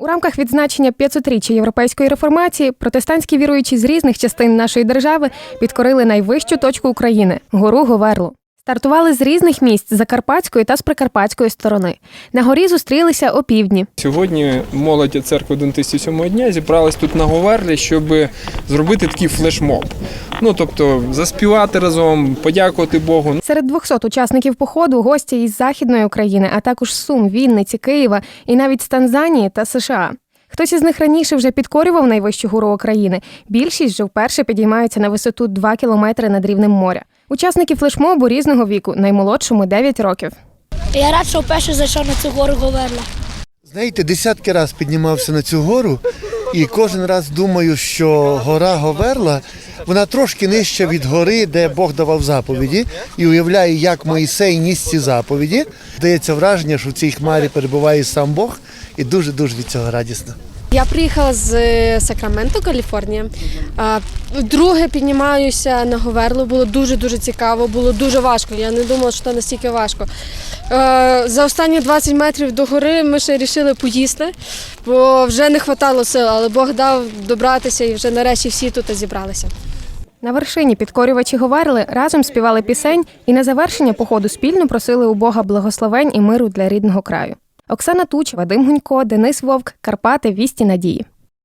У рамках відзначення 500-річчя європейської реформації протестантські віруючі з різних частин нашої держави підкорили найвищу точку України гору Говерлу. Стартували з різних місць Закарпатської та з Прикарпатської сторони. На горі зустрілися опівдні. Сьогодні молодь церкви Адвентистів сьомого дня зібралась тут на Говерлі, щоб зробити такий флешмоб. Ну тобто заспівати разом, подякувати Богу. Серед 200 учасників походу гості із Західної України, а також Сум, Вінниці, Києва і навіть з Танзанії та США. Хтось із них раніше вже підкорював найвищу гору України. Більшість же вперше підіймаються на висоту 2 кілометри над рівнем моря. Учасники флешмобу різного віку, наймолодшому 9 років. Я рад, що вперше зайшов на цю гору Говерла. Знаєте, десятки разів піднімався на цю гору, і кожен раз думаю, що гора Говерла вона трошки нижча від гори, де Бог давав заповіді, і уявляю, як Моїсей ніс ці заповіді. Дається враження, що в цій хмарі перебуває сам Бог, і дуже дуже від цього радісно. Я приїхала з е, Сакраменто, Каліфорнія. А, Вдруге піднімаюся на Говерлу. Було дуже дуже цікаво, було дуже важко. Я не думала, що це настільки важко. За останні 20 метрів до гори ми ще вирішили поїсти, бо вже не вистачало сил, але Бог дав добратися і вже нарешті всі тут зібралися. На вершині підкорювачі Говерли разом співали пісень і на завершення походу спільно просили у Бога благословень і миру для рідного краю. Оксана Туч, Вадим Гунько, Денис Вовк, Карпати, Вісті Надії.